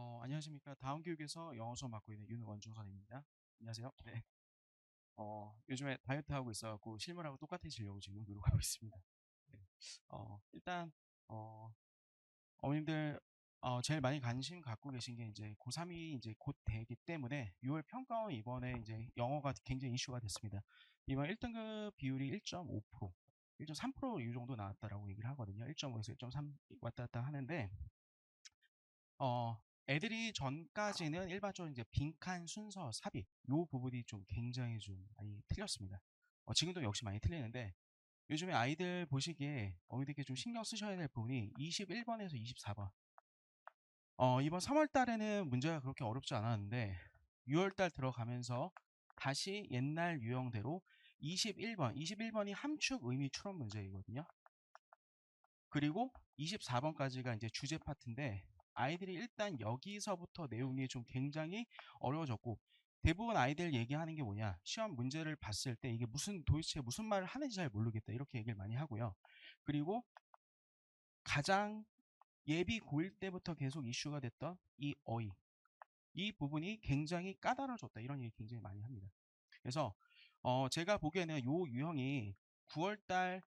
어, 안녕하십니까. 다음 교육에서 영어 수업 맡고 있는 윤원중 선생님입니다. 안녕하세요. 네. 어, 요즘에 다이어트 하고 있어갖고 실물하고 똑같아지려고 지금 노력하고 있습니다. 네. 어, 일단, 어, 어머님들, 어, 제일 많이 관심 갖고 계신 게 이제 고3이 이제 곧 되기 때문에 6월 평가원 이번에 이제 영어가 굉장히 이슈가 됐습니다. 이번 1등급 비율이 1.5%, 1.3%이 정도 나왔다라고 얘기를 하거든요. 1.5에서 1.3 왔다 갔다 하는데, 어, 애들이 전까지는 일반적으로 이제 빈칸 순서 삽입 요 부분이 좀 굉장히 좀 많이 틀렸습니다. 어, 지금도 역시 많이 틀리는데 요즘에 아이들 보시기에 어머니들께 좀 신경 쓰셔야 될 부분이 21번에서 24번. 어, 이번 3월 달에는 문제가 그렇게 어렵지 않았는데 6월 달 들어가면서 다시 옛날 유형대로 21번, 21번이 함축 의미 추론 문제이거든요. 그리고 24번까지가 이제 주제 파트인데 아이들이 일단 여기서부터 내용이 좀 굉장히 어려워졌고 대부분 아이들 얘기하는 게 뭐냐? 시험 문제를 봤을 때 이게 무슨 도대체 무슨 말을 하는지 잘 모르겠다 이렇게 얘기를 많이 하고요. 그리고 가장 예비 고1 때부터 계속 이슈가 됐던 이 어휘 이 부분이 굉장히 까다로워졌다 이런 얘기 굉장히 많이 합니다. 그래서 어 제가 보기에는 요 유형이 9월달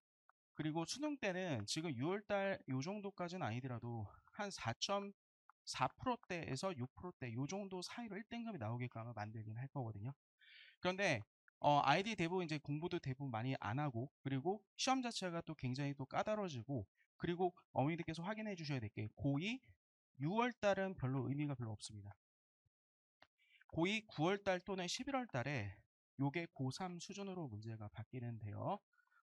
그리고 수능 때는 지금 6월달 요 정도까지는 아니더라도 한 4.4%대에서 6%대 요 정도 사이로 1등급이 나오게끔 아마 만들긴 할 거거든요. 그런데 어, 아이들이 대부분 이제 공부도 대부분 많이 안 하고 그리고 시험 자체가 또 굉장히 또 까다로워지고 그리고 어머니들께서 확인해 주셔야 될 게 고2 6월 달은 별로 의미가 별로 없습니다. 고2 9월 달 또는 11월 달에 요게 고3 수준으로 문제가 바뀌는데요.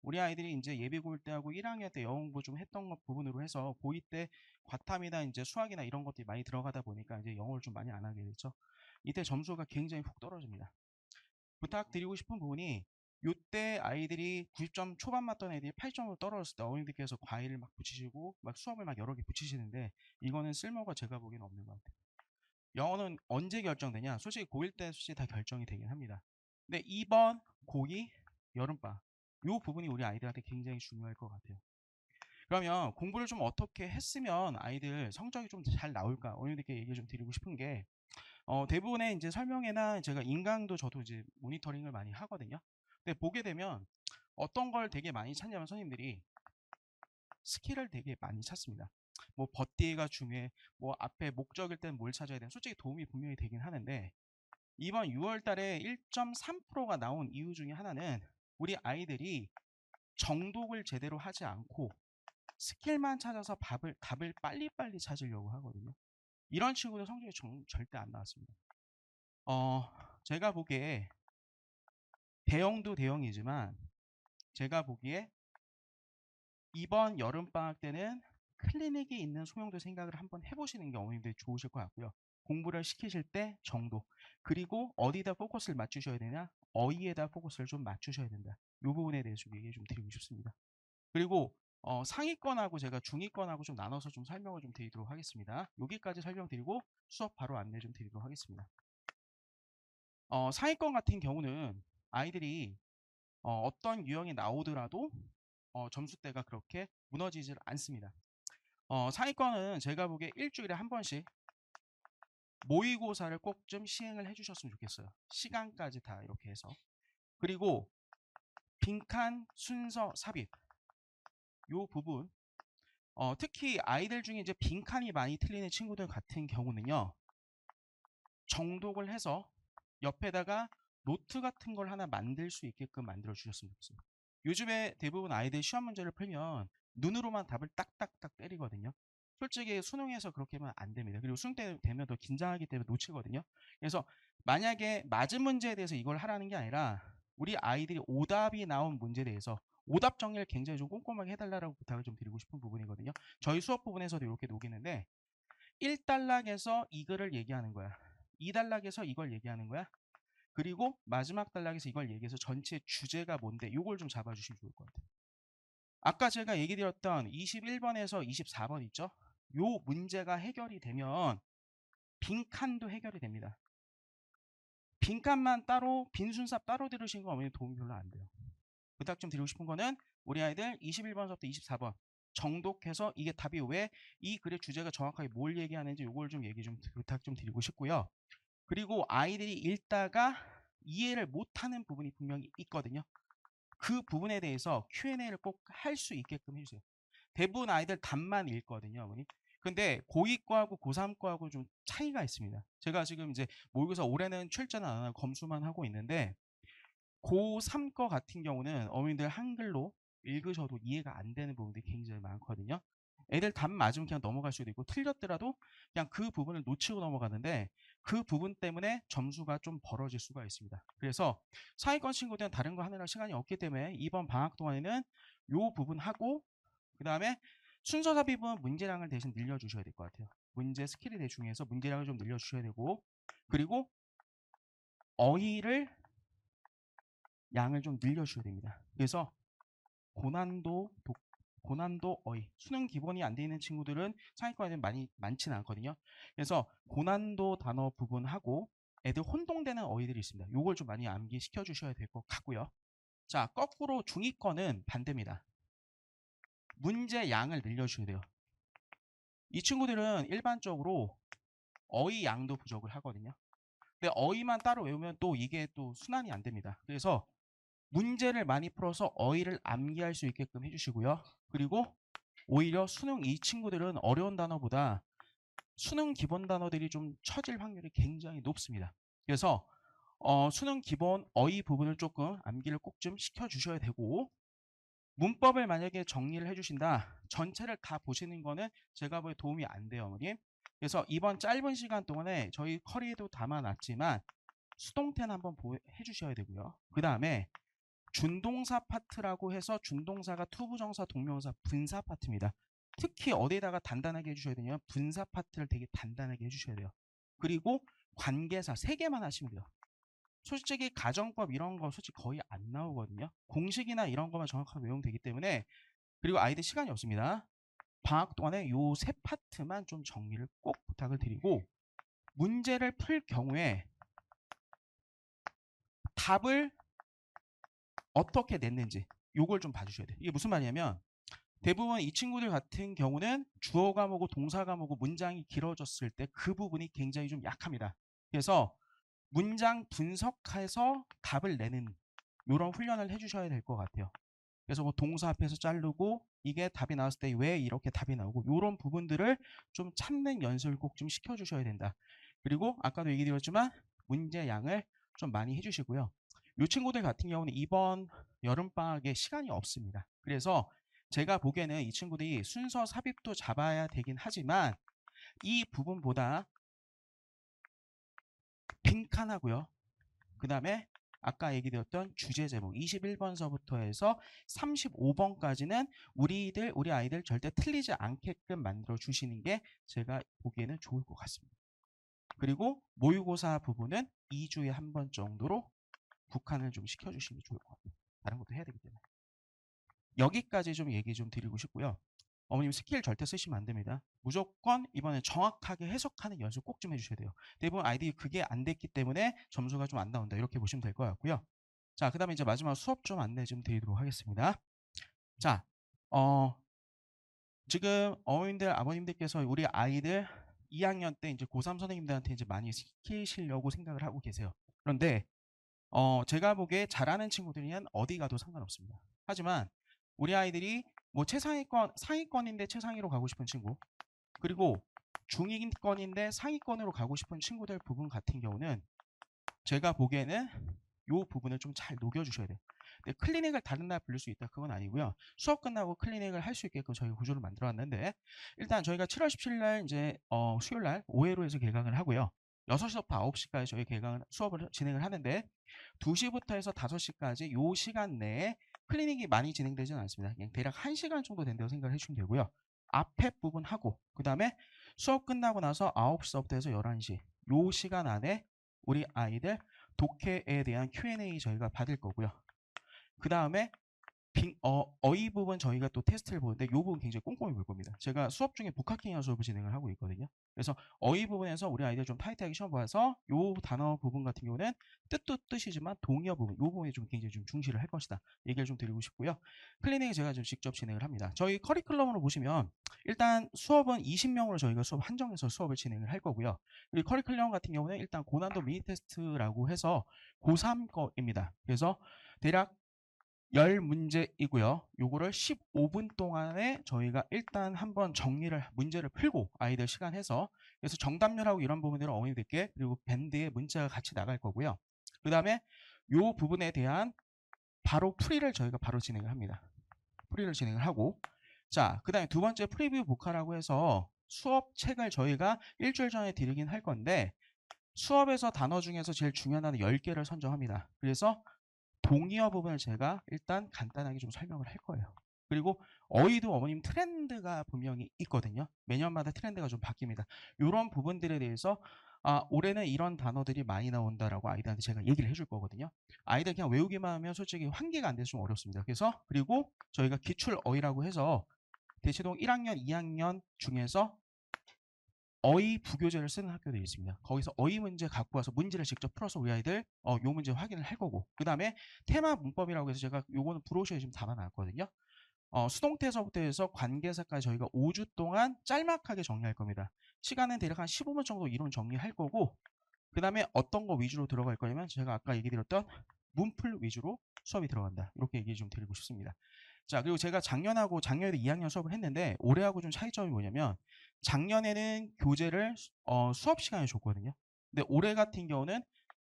우리 아이들이 이제 예비 고일 때하고 1학년 때 영어 공부 좀 했던 것 부분으로 해서 고2 때 과탐이나 이제 수학이나 이런 것들이 많이 들어가다 보니까 이제 영어를 좀 많이 안 하게 되죠. 이때 점수가 굉장히 훅 떨어집니다. 부탁드리고 싶은 부분이 이때 아이들이 90점 초반 맞던 애들이 8점으로 떨어졌을 때 어머니들께서 과일을 막 붙이시고 막 수업을 막 여러 개 붙이시는데 이거는 쓸모가 제가 보기엔 없는 것 같아요. 영어는 언제 결정되냐? 솔직히 고1 때 솔직히 다 결정이 되긴 합니다. 근데 2번 고2 여름방 이 부분이 우리 아이들한테 굉장히 중요할 것 같아요. 그러면 공부를 좀 어떻게 했으면 아이들 성적이 좀 잘 나올까 어머님들께 얘기 좀 드리고 싶은 게 어, 대부분의 이제 설명회나 제가 인강도 저도 이제 모니터링을 많이 하거든요. 근데 보게 되면 어떤 걸 되게 많이 찾냐면 선생님들이 스킬을 되게 많이 찾습니다. 뭐 버티가 중요해, 뭐 앞에 목적일 때는 뭘 찾아야 되는 솔직히 도움이 분명히 되긴 하는데 이번 6월 달에 1.3%가 나온 이유 중에 하나는 우리 아이들이 정독을 제대로 하지 않고 스킬만 찾아서 밥을, 답을 빨리빨리 찾으려고 하거든요. 이런 친구들 성적이 정, 절대 안 나왔습니다. 어, 제가 보기에 대형도 대형이지만 제가 보기에 이번 여름방학 때는 클리닉이 있는 소명도 생각을 한번 해보시는 게 어머님들이 좋으실 것 같고요. 공부를 시키실 때 정도 그리고 어디다 포커스를 맞추셔야 되냐 어휘에다 포커스를 좀 맞추셔야 된다. 이 부분에 대해서 얘기 좀 드리고 싶습니다. 그리고 어, 상위권하고 제가 중위권하고 좀 나눠서 좀 설명을 좀 드리도록 하겠습니다. 여기까지 설명드리고 수업 바로 안내 좀 드리도록 하겠습니다. 어, 상위권 같은 경우는 아이들이 어, 떤 유형이 나오더라도 어, 점수대가 그렇게 무너지질 않습니다. 어, 상위권은 제가 보기에 일주일에 한 번씩 모의고사를 꼭 좀 시행을 해주셨으면 좋겠어요. 시간까지 다 이렇게 해서. 그리고 빈칸 순서 삽입. 요 부분. 어, 특히 아이들 중에 이제 빈칸이 많이 틀리는 친구들 같은 경우는요. 정독을 해서 옆에다가 노트 같은 걸 하나 만들 수 있게끔 만들어 주셨으면 좋겠습니다. 요즘에 대부분 아이들 시험 문제를 풀면 눈으로만 답을 딱딱딱 때리거든요 솔직히 수능에서 그렇게 하면 안 됩니다. 그리고 수능 때 되면 더 긴장하기 때문에 놓치거든요. 그래서 만약에 맞은 문제에 대해서 이걸 하라는 게 아니라 우리 아이들이 오답이 나온 문제에 대해서 오답 정리를 굉장히 좀 꼼꼼하게 해달라고 부탁을 좀 드리고 싶은 부분이거든요. 저희 수업 부분에서도 이렇게 녹이는데 1단락에서 이거를 얘기하는 거야. 2단락에서 이걸 얘기하는 거야. 그리고 마지막 단락에서 이걸 얘기해서 전체 주제가 뭔데 이걸 좀 잡아주시면 좋을 것 같아요. 아까 제가 얘기 드렸던 21번에서 24번 있죠? 요 문제가 해결이 되면 빈칸도 해결이 됩니다. 빈칸만 따로 빈 순삽 따로 들으신 거 어머니 도움이 별로 안 돼요. 부탁 좀 드리고 싶은 거는 우리 아이들 21번서부터 24번 정독해서 이게 답이 왜 이 글의 주제가 정확하게 뭘 얘기하는지 요걸 좀 얘기 좀 부탁 좀 드리고 싶고요. 그리고 아이들이 읽다가 이해를 못하는 부분이 분명히 있거든요. 그 부분에 대해서 Q&A를 꼭 할 수 있게끔 해주세요. 대부분 아이들 답만 읽거든요, 어머니. 근데 고2과하고 고3과하고 좀 차이가 있습니다. 제가 지금 이제 모의고사 올해는 출제는 안 하고 검수만 하고 있는데 고3 거 같은 경우는 어머님들 한글로 읽으셔도 이해가 안 되는 부분들이 굉장히 많거든요. 애들 답 맞으면 그냥 넘어갈 수도 있고 틀렸더라도 그냥 그 부분을 놓치고 넘어가는데 그 부분 때문에 점수가 좀 벌어질 수가 있습니다. 그래서 상위권 친구들은 다른 거 하느라 시간이 없기 때문에 이번 방학 동안에는 요 부분 하고 그 다음에 순서 삽입은 문제량을 대신 늘려주셔야 될 것 같아요. 문제 스킬에 대해 중에서 문제량을 좀 늘려주셔야 되고 그리고 어휘를 양을 좀 늘려주셔야 됩니다. 그래서 고난도 독, 고난도 어휘 수능 기본이 안 돼 있는 친구들은 상위권에는 많이 많지는 않거든요. 그래서 고난도 단어 부분하고 애들 혼동되는 어휘들이 있습니다. 요걸 좀 많이 암기 시켜 주셔야 될 것 같고요. 자, 거꾸로 중위권은 반대입니다. 문제 양을 늘려주셔야 돼요. 이 친구들은 일반적으로 어휘 양도 부족을 하거든요. 근데 어휘만 따로 외우면 또 이게 또 순환이 안 됩니다. 그래서 문제를 많이 풀어서 어휘를 암기할 수 있게끔 해주시고요. 그리고 오히려 수능 이 친구들은 어려운 단어보다 수능 기본 단어들이 좀 처질 확률이 굉장히 높습니다. 그래서 어, 수능 기본 어휘 부분을 조금 암기를 꼭 좀 시켜주셔야 되고 문법을 만약에 정리를 해주신다. 전체를 다 보시는 거는 제가 보기에 도움이 안 돼요, 어머님. 그래서 이번 짧은 시간 동안에 저희 커리에도 담아놨지만 수동태는 한번 보, 해주셔야 되고요. 그 다음에 준동사 파트라고 해서 준동사가 투부정사, 동명사, 분사 파트입니다. 특히 어디에다가 단단하게 해주셔야 되냐면 분사 파트를 되게 단단하게 해주셔야 돼요. 그리고 관계사 세 개만 하시면 돼요. 솔직히 가정법 이런 거 솔직히 거의 안 나오거든요. 공식이나 이런 것만 정확하게 외우면 되기 때문에 그리고 아이들 시간이 없습니다. 방학 동안에 요 세 파트만 좀 정리를 꼭 부탁을 드리고 문제를 풀 경우에 답을 어떻게 냈는지 요걸 좀 봐주셔야 돼요. 이게 무슨 말이냐면 대부분 이 친구들 같은 경우는 주어 과목고 동사 과목고 문장이 길어졌을 때 그 부분이 굉장히 좀 약합니다. 그래서 문장 분석해서 답을 내는 이런 훈련을 해주셔야 될 것 같아요. 그래서 뭐 동사 앞에서 자르고 이게 답이 나왔을 때 왜 이렇게 답이 나오고 이런 부분들을 좀 찾는 연습을 꼭 좀 시켜주셔야 된다. 그리고 아까도 얘기 드렸지만 문제 양을 좀 많이 해주시고요. 이 친구들 같은 경우는 이번 여름방학에 시간이 없습니다. 그래서 제가 보기에는 이 친구들이 순서 삽입도 잡아야 되긴 하지만 이 부분보다 빈칸하고요. 그 다음에 아까 얘기드렸던 주제 제목 21번서부터 해서 35번까지는 우리들 우리 아이들 절대 틀리지 않게끔 만들어 주시는 게 제가 보기에는 좋을 것 같습니다. 그리고 모의고사 부분은 2주에 한 번 정도로 국한을 좀 시켜주시는 게 좋을 것 같아요. 다른 것도 해야 되기 때문에. 여기까지 좀 얘기 좀 드리고 싶고요. 어머님 스킬 절대 쓰시면 안 됩니다. 무조건 이번에 정확하게 해석하는 연습 꼭 좀 해주셔야 돼요. 대부분 아이들이 그게 안 됐기 때문에 점수가 좀 안 나온다. 이렇게 보시면 될 것 같고요. 자, 그 다음에 이제 마지막 수업 좀 안내 좀 드리도록 하겠습니다. 자, 어, 지금 어머님들, 아버님들께서 우리 아이들 2학년 때 이제 고3 선생님들한테 이제 많이 시키시려고 생각을 하고 계세요. 그런데 어, 제가 보기에 잘하는 친구들이면 어디 가도 상관없습니다. 하지만 우리 아이들이 뭐 최상위권, 상위권인데 최상위로 가고 싶은 친구, 그리고 중위권인데 상위권으로 가고 싶은 친구들 부분 같은 경우는 제가 보기에는 이 부분을 좀 잘 녹여주셔야 돼요. 근데 클리닉을 다른 날 부를 수 있다 그건 아니고요. 수업 끝나고 클리닉을 할 수 있게끔 저희가 구조를 만들어 왔는데 일단 저희가 7월 17일 날 이제 어, 수요일 날 5회로 해서 개강을 하고요. 6시부터 9시까지 저희 개강 수업을 진행을 하는데 2시부터 해서 5시까지 요 시간 내에 클리닉이 많이 진행되지는 않습니다. 그냥 대략 1시간 정도 된다고 생각을 해주시면 되고요. 앞에 부분 하고 그 다음에 수업 끝나고 나서 9시부터 해서 11시 요 시간 안에 우리 아이들 독해에 대한 Q&A 저희가 받을 거고요. 그 다음에 빙, 어, 어휘 부분 저희가 또 테스트를 보는데 이 부분 굉장히 꼼꼼히 볼 겁니다. 제가 수업 중에 북학킹 수업을 진행을 하고 있거든요. 그래서 어휘 부분에서 우리 아이들 좀 타이트하게 시험 봐서 이 단어 부분 같은 경우는 뜻도 뜻이지만 동의어 부분, 이 부분에 좀 굉장히 좀 중시를 할 것이다. 얘기를 좀 드리고 싶고요. 클리닉 제가 좀 직접 진행을 합니다. 저희 커리큘럼으로 보시면 일단 수업은 20명으로 저희가 수업 한정해서 수업을 진행을 할 거고요. 그리고 커리큘럼 같은 경우는 일단 고난도 미니 테스트라고 해서 고3 거입니다. 그래서 대략 10문제이고요. 요거를 15분 동안에 저희가 일단 한번 정리를 문제를 풀고 아이들 시간 해서 그래서 정답률하고 이런 부분들을 어머니들께 그리고 밴드에 문자가 같이 나갈 거고요. 그 다음에 요 부분에 대한 바로 풀이를 저희가 바로 진행을 합니다. 풀이를 진행을 하고 자, 그 다음에 두 번째 프리뷰 보카라고 해서 수업 책을 저희가 일주일 전에 드리긴 할 건데 수업에서 단어 중에서 제일 중요한 단어 10개를 선정합니다. 그래서 동의어 부분을 제가 일단 간단하게 좀 설명을 할 거예요. 그리고 어휘도 어머님 트렌드가 분명히 있거든요. 매년마다 트렌드가 좀 바뀝니다. 이런 부분들에 대해서 아, 올해는 이런 단어들이 많이 나온다라고 아이들한테 제가 얘기를 해줄 거거든요. 아이들 그냥 외우기만 하면 솔직히 환기가 안 돼서 좀 어렵습니다. 그래서 그리고 저희가 기출 어휘라고 해서 대치동 1학년, 2학년 중에서 어휘 부교재를 쓰는 학교들이 있습니다. 거기서 어휘 문제 갖고 와서 문제를 직접 풀어서 우리 아이들 어, 요 문제 확인을 할 거고 그 다음에 테마 문법이라고 해서 제가 요거는 브로셔에 지금 담아놨거든요. 어, 수동태서부터 해서 관계사까지 저희가 5주 동안 짤막하게 정리할 겁니다. 시간은 대략 한 15분 정도 이론 정리할 거고 그 다음에 어떤 거 위주로 들어갈 거냐면 제가 아까 얘기 드렸던 문풀 위주로 수업이 들어간다. 이렇게 얘기 좀 드리고 싶습니다. 자 그리고 제가 작년하고 작년에도 2학년 수업을 했는데 올해하고 좀 차이점이 뭐냐면 작년에는 교재를 어, 수업 시간에 줬거든요. 근데 올해 같은 경우는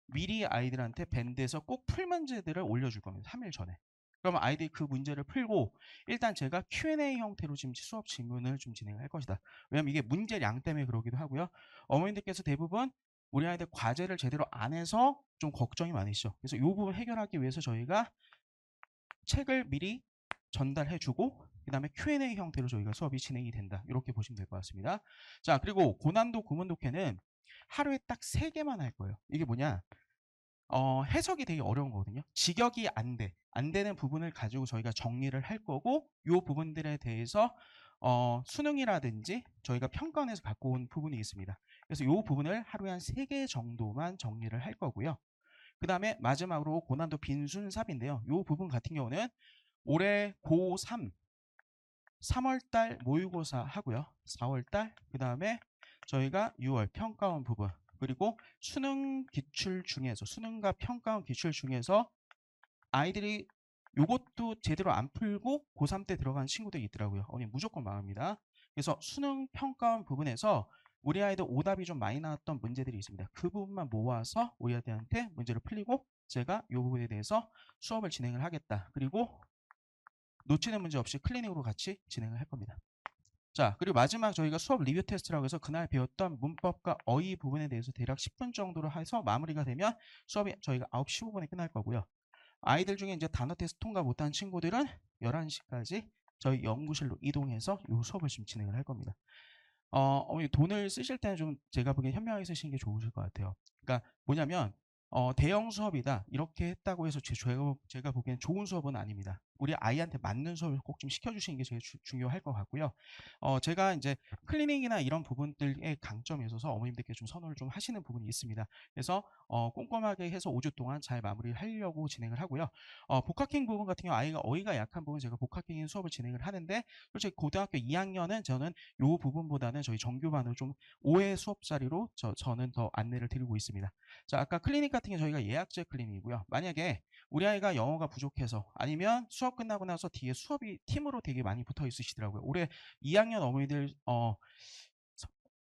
미리 아이들한테 밴드에서 꼭 풀 문제들을 올려줄 겁니다. 3일 전에. 그러면 아이들이 그 문제를 풀고 일단 제가 Q&A 형태로 지금 수업 질문을 좀 진행할 것이다. 왜냐면 이게 문제량 때문에 그러기도 하고요. 어머님들께서 대부분 우리 아이들 과제를 제대로 안 해서 좀 걱정이 많으시죠. 그래서 이 부분 해결하기 위해서 저희가 책을 미리 전달해주고 그 다음에 Q&A 형태로 저희가 수업이 진행이 된다. 이렇게 보시면 될 것 같습니다. 자 그리고 고난도 구문 독해는 하루에 딱 3개만 할 거예요. 이게 뭐냐 어, 해석이 되게 어려운 거거든요. 직역이 안 돼. 안 되는 부분을 가지고 저희가 정리를 할 거고 이 부분들에 대해서 어, 수능이라든지 저희가 평가원에서 갖고 온 부분이 있습니다. 그래서 이 부분을 하루에 한 3개 정도만 정리를 할 거고요. 그 다음에 마지막으로 고난도 빈순삽인데요. 이 부분 같은 경우는 올해 고3 3월달 모의고사 하고요. 4월달 그 다음에 저희가 6월 평가원 부분 그리고 수능 기출 중에서 수능과 평가원 기출 중에서 아이들이 요것도 제대로 안 풀고 고3 때 들어간 친구들이 있더라고요. 어머니 무조건 망합니다. 그래서 수능 평가원 부분에서 우리 아이들 오답이 좀 많이 나왔던 문제들이 있습니다. 그 부분만 모아서 우리 아이들한테 문제를 풀리고 제가 이 부분에 대해서 수업을 진행을 하겠다. 그리고 놓치는 문제 없이 클리닉으로 같이 진행을 할 겁니다. 자, 그리고 마지막 저희가 수업 리뷰 테스트라고 해서 그날 배웠던 문법과 어휘 부분에 대해서 대략 10분 정도로 해서 마무리가 되면 수업이 저희가 9시 15분에 끝날 거고요. 아이들 중에 이제 단어 테스트 통과 못한 친구들은 11시까지 저희 연구실로 이동해서 이 수업을 지금 진행을 할 겁니다. 어, 돈을 쓰실 때는 좀 제가 보기엔 현명하게 쓰시는 게 좋으실 것 같아요. 그러니까 뭐냐면 어, 대형 수업이다 이렇게 했다고 해서 제, 제가, 제가 보기엔 좋은 수업은 아닙니다. 우리 아이한테 맞는 수업을 꼭 좀 시켜주시는 게 제일 주, 중요할 것 같고요. 어, 제가 이제 클리닉이나 이런 부분들의 강점에 있어서 어머님들께 좀 선호를 좀 하시는 부분이 있습니다. 그래서 어, 꼼꼼하게 해서 5주 동안 잘 마무리를 하려고 진행을 하고요. 어, 복학행 부분 같은 경우 아이가 어휘가 약한 부분 제가 복학행 수업을 진행을 하는데 솔직히 고등학교 2학년은 저는 이 부분보다는 저희 정규반으로 좀 5회 수업 자리로 저, 저는 더 안내를 드리고 있습니다. 자 아까 클리닉 같은 경우 저희가 예약제 클리닉이고요. 만약에 우리 아이가 영어가 부족해서 아니면 수업 끝나고 나서 뒤에 수업이 팀으로 되게 많이 붙어 있으시더라고요. 올해 2학년 어머니들 어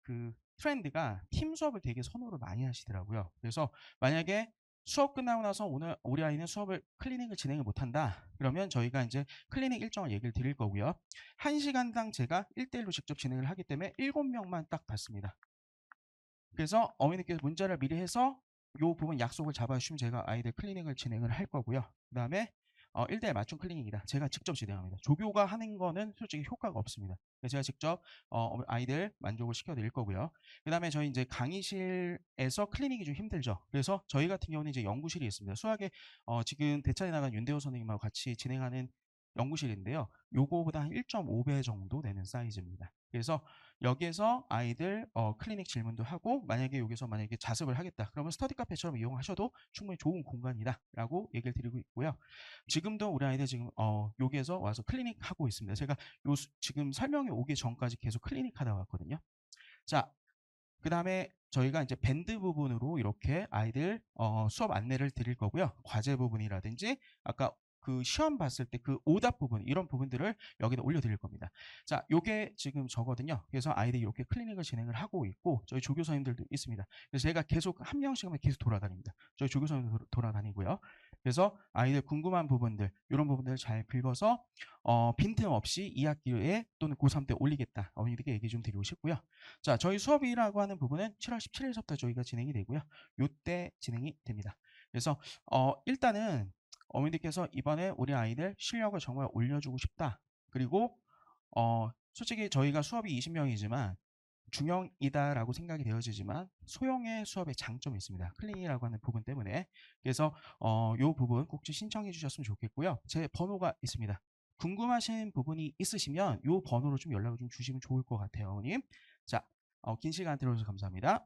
그 트렌드가 팀 수업을 되게 선호를 많이 하시더라고요. 그래서 만약에 수업 끝나고 나서 오늘 우리 아이는 수업을 클리닉을 진행을 못한다. 그러면 저희가 이제 클리닉 일정을 얘기를 드릴 거고요. 1시간당 제가 1대1로 직접 진행을 하기 때문에 7명만 딱 받습니다. 그래서 어머니께서 문자를 미리 해서 요 부분 약속을 잡아주시면 제가 아이들 클리닉을 진행을 할 거고요. 그 다음에 어, 1대1 맞춤 클리닉이다. 제가 직접 진행합니다. 조교가 하는 거는 솔직히 효과가 없습니다. 제가 직접 어, 아이들 만족을 시켜드릴 거고요. 그 다음에 저희 이제 강의실에서 클리닉이 좀 힘들죠. 그래서 저희 같은 경우는 이제 연구실이 있습니다. 수학에 어, 지금 대차에 나간 윤대호 선생님하고 같이 진행하는 연구실인데요. 요거보다 한 1.5배 정도 되는 사이즈입니다. 그래서 여기에서 아이들 어, 클리닉 질문도 하고 만약에 여기서 만약에 자습을 하겠다 그러면 스터디 카페처럼 이용하셔도 충분히 좋은 공간이다 라고 얘기를 드리고 있고요. 지금도 우리 아이들 지금 어, 여기에서 와서 클리닉 하고 있습니다. 제가 요 수- 지금 설명이 오기 전까지 계속 클리닉 하다 왔거든요. 자, 그 다음에 저희가 이제 밴드 부분으로 이렇게 아이들 어, 수업 안내를 드릴 거고요. 과제 부분이라든지 아까 그 시험 봤을 때 그 오답 부분 이런 부분들을 여기다 올려드릴 겁니다. 자, 요게 지금 저거든요. 그래서 아이들이 이렇게 클리닉을 진행을 하고 있고 저희 조교사님들도 있습니다. 그래서 제가 계속 한 명씩 하면 계속 돌아다닙니다. 저희 조교사님도 돌- 돌아다니고요. 그래서 아이들 궁금한 부분들 이런 부분들을 잘 긁어서 어, 빈틈없이 2학기에 또는 고3 때 올리겠다. 어머니들께 얘기 좀 드리고 싶고요. 자, 저희 수업이라고 하는 부분은 7월 17일서부터 저희가 진행이 되고요. 요때 진행이 됩니다. 그래서 어, 일단은 어머니들께서 이번에 우리 아이들 실력을 정말 올려주고 싶다. 그리고 어, 솔직히 저희가 수업이 20명이지만 중형이다라고 생각이 되어지지만 소형의 수업의 장점이 있습니다. 클린이라고 하는 부분 때문에 그래서 어, 요 부분 꼭좀 신청해 주셨으면 좋겠고요. 제 번호가 있습니다. 궁금하신 부분이 있으시면 요 번호로 좀 연락을 좀 주시면 좋을 것 같아요, 어머님. 자, 어, 긴 시간 들어주셔서 감사합니다.